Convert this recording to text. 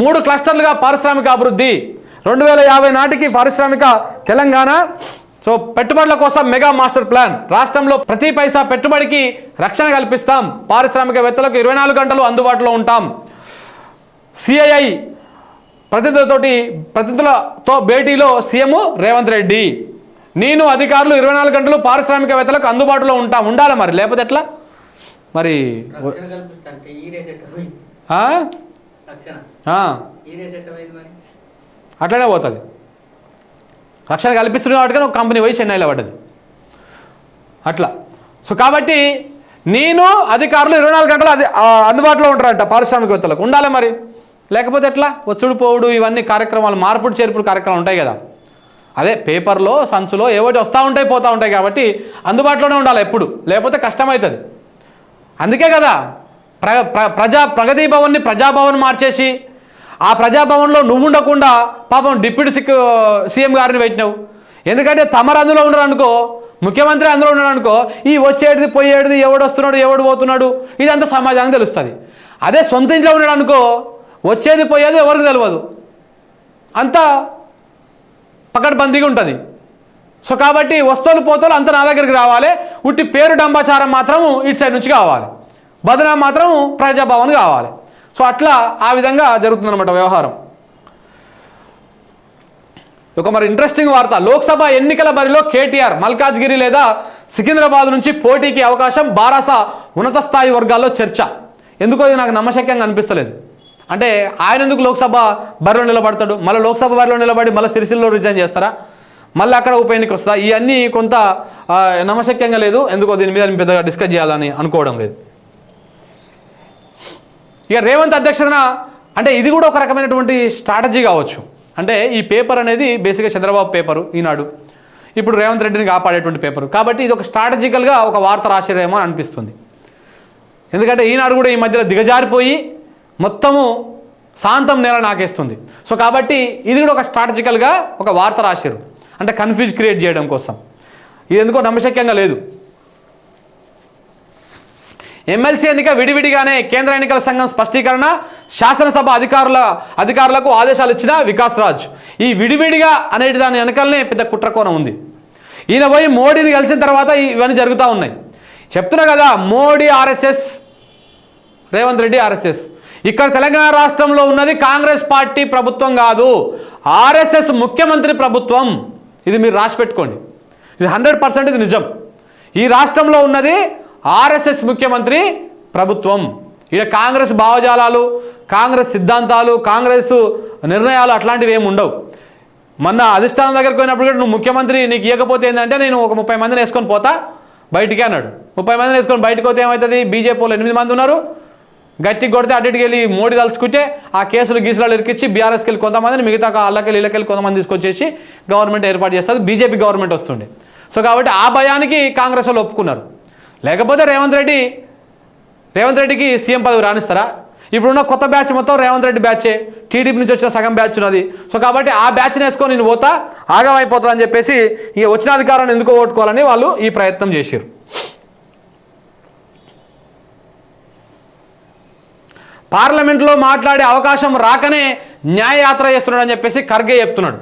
మూడు క్లస్టర్లుగా పారిశ్రామిక అభివృద్ధి. రెండు వేల యాభై నాటికి పారిశ్రామిక తెలంగాణ. సో పెట్టుబడుల కోసం మెగా మాస్టర్ ప్లాన్. రాష్ట్రంలో ప్రతి పైసా పెట్టుబడికి రక్షణ కల్పిస్తాం. పారిశ్రామికవేత్తలకు ఇరవై నాలుగు గంటలు అందుబాటులో ఉంటాం. సిఐఐ ప్రతినిధులతోటి ప్రతినిధులతో భేటీలో సీఎం రేవంత్ రెడ్డి. నేను అధికారులు ఇరవై నాలుగు గంటలు పారిశ్రామికవేత్తలకు అందుబాటులో ఉంటాం. ఉండాలి మరి? లేకపోతే ఎట్లా? మరి అట్లనే పోతుంది. రక్షణ కల్పిస్తున్న వాటికని ఒక కంపెనీ పోయి చెన్నైలో పడ్డది. అట్లా. సో కాబట్టి నేను అధికారులు ఇరవై నాలుగు గంటలు అది అందుబాటులో ఉంటారంట పారిశ్రామికవేత్తలకు. ఉండాలి మరి. లేకపోతే ఎట్లా? వచ్చుడు పోవుడు ఇవన్నీ కార్యక్రమాలు మార్పుడు చేర్పుడు కార్యక్రమాలు ఉంటాయి కదా. అదే పేపర్లో సంచులో ఏవోటి వస్తూ ఉంటాయి పోతూ ఉంటాయి కాబట్టి అందుబాటులోనే ఉండాలి ఎప్పుడు. లేకపోతే కష్టమవుతుంది. అందుకే కదా ప్ర ప్ర- ప్రజా ప్రగతి భవన్ని ప్రజాభవన్ మార్చేసి ఆ ప్రజాభవన్లో నువ్వు ఉండకుండా పాపం డిప్యూటీ సిక్ సీఎం గారిని పెట్టినావు. ఎందుకంటే తమరు అందులో ఉండరు అనుకో ముఖ్యమంత్రి అందులో ఉన్నాడు అనుకో ఈ వచ్చేటిది పోయేటిది ఎవడు వస్తున్నాడు ఎవడు పోతున్నాడు ఇదంతా సమాజానికి తెలుస్తుంది. అదే సొంత ఇంట్లో ఉన్నాడు అనుకో వచ్చేది పోయేది ఎవరికి తెలియదు అంతా పకడ్బందీగా ఉంటుంది. సో కాబట్టి వస్తువులు పోతలు అంత నా దగ్గరికి రావాలి. ఉట్టి పేరు డంబాచారం మాత్రము ఇటు సైడ్ నుంచి కావాలి. బదనా మాత్రం ప్రజాభవన్ కావాలి. సో అట్లా ఆ విధంగా జరుగుతుందన్నమాట వ్యవహారం. ఒక మరి ఇంట్రెస్టింగ్ వార్త. లోక్సభ ఎన్నికల బరిలో కేటీఆర్ మల్కాజ్గిరి లేదా సికింద్రాబాద్ నుంచి పోటీకి అవకాశం బారాస ఉన్నత స్థాయి వర్గాల్లో చర్చ. ఎందుకో ఇది నాకు నమ్మశక్యంగా అనిపిస్తలేదు. అంటే ఆయన ఎందుకు లోక్సభ బరిలో నిలబడతాడు? మళ్ళీ లోక్సభ బరిలో నిలబడి మళ్ళీ సిరిసిల్లో రిజైన్ చేస్తారా? మళ్ళీ అక్కడ ఉప ఎన్నిక వస్తుందా? ఇవన్నీ కొంత నమ్మశక్యంగా లేదు. ఎందుకో దీని మీద పెద్దగా డిస్కస్ చేయాలని అనుకోవడం లేదు. ఇక రేవంత్ అధ్యక్షతన అంటే ఇది కూడా ఒక రకమైనటువంటి స్ట్రాటజీ కావచ్చు. అంటే ఈ పేపర్ అనేది బేసిక్గా చంద్రబాబు పేపరు ఈనాడు. ఇప్పుడు రేవంత్ రెడ్డిని కాపాడేటువంటి పేపరు. కాబట్టి ఇది ఒక స్ట్రాటజికల్గా ఒక వార్త రాసిరేమో అని అనిపిస్తుంది. ఎందుకంటే ఈనాడు కూడా ఈ మధ్యలో దిగజారిపోయి మొత్తము శాంతం నేల నాకేస్తుంది. సో కాబట్టి ఇది కూడా ఒక స్ట్రాటజికల్గా ఒక వార్త రాశారు అంటే కన్ఫ్యూజ్ క్రియేట్ చేయడం కోసం. ఇది ఎందుకో నమ్మశక్యంగా లేదు. ఎమ్మెల్సీ ఎన్నిక విడివిడిగానే కేంద్ర ఎన్నికల సంఘం స్పష్టీకరణ శాసనసభ అధికారుల అధికారులకు ఆదేశాలు ఇచ్చిన వికాస్ రాజ్. ఈ విడివిడిగా అనేటి దాని వెనకల్నే పెద్ద కుట్రకోణం ఉంది. ఈయన పోయి మోడీని కలిసిన తర్వాత ఇవన్నీ జరుగుతూ ఉన్నాయి. చెప్తున్నా కదా Modi R S S Revanth Reddy R S S. ఇక్కడ తెలంగాణ రాష్ట్రంలో ఉన్నది కాంగ్రెస్ పార్టీ ప్రభుత్వం కాదు ఆర్ఎస్ఎస్ ముఖ్యమంత్రి ప్రభుత్వం. ఇది మీరు రాసి పెట్టుకోండి. ఇది హండ్రెడ్ పర్సెంట్ ఇది నిజం. ఈ రాష్ట్రంలో ఉన్నది ఆర్ఎస్ఎస్ ముఖ్యమంత్రి ప్రభుత్వం. ఇక కాంగ్రెస్ భావజాలాలు కాంగ్రెస్ సిద్ధాంతాలు కాంగ్రెస్ నిర్ణయాలు అట్లాంటివి ఏమి ఉండవు. మొన్న అధిష్టానం దగ్గరికి పోయినప్పుడు కూడా నువ్వు ముఖ్యమంత్రి నీకు ఇవ్వకపోతే ఏంటంటే నేను ఒక ముప్పై మందిని వేసుకొని పోతా బయటికి అన్నాడు. ముప్పై మందిని వేసుకొని బయటకు పోతే ఏమవుతుంది బీజేపీ వాళ్ళు ఎనిమిది మంది ఉన్నారు. గట్టి కొడితే అటు వెళ్ళి మోడీ తలుచుకుంటే ఆ కేసులు గీసులు ఇరికిచ్చి బీఆర్ఎస్కి వెళ్ళి కొంతమందిని మిగతా అల్లకెళ్ళి ఇళ్ళకెళ్ళి కొంతమంది తీసుకొచ్చేసి గవర్నమెంట్ ఏర్పాటు చేస్తుంది. బీజేపీ గవర్నమెంట్ వస్తుండే సో కాబట్టి ఆ భయానికి కాంగ్రెస్ వాళ్ళు ఒప్పుకున్నారు. లేకపోతే రేవంత్ రెడ్డి రేవంత్ రెడ్డికి సీఎం పదవి రాణిస్తారా? ఇప్పుడున్న కొత్త బ్యాచ్ మొత్తం రేవంత్ రెడ్డి బ్యాచే. టీడీపీ నుంచి వచ్చిన సగం బ్యాచ్ ఉన్నది. సో కాబట్టి ఆ బ్యాచ్ని వేసుకొని నేను పోతా ఆగమైపోతా అని చెప్పేసి ఇక వచ్చిన అధికారాన్ని ఎందుకో ఓట్టుకోవాలని వాళ్ళు ఈ ప్రయత్నం చేశారు పార్లమెంట్లో మాట్లాడే అవకాశం రాకనే న్యాయయాత్ర చేస్తున్నాడు అని చెప్పేసి ఖర్గే చెప్తున్నాడు.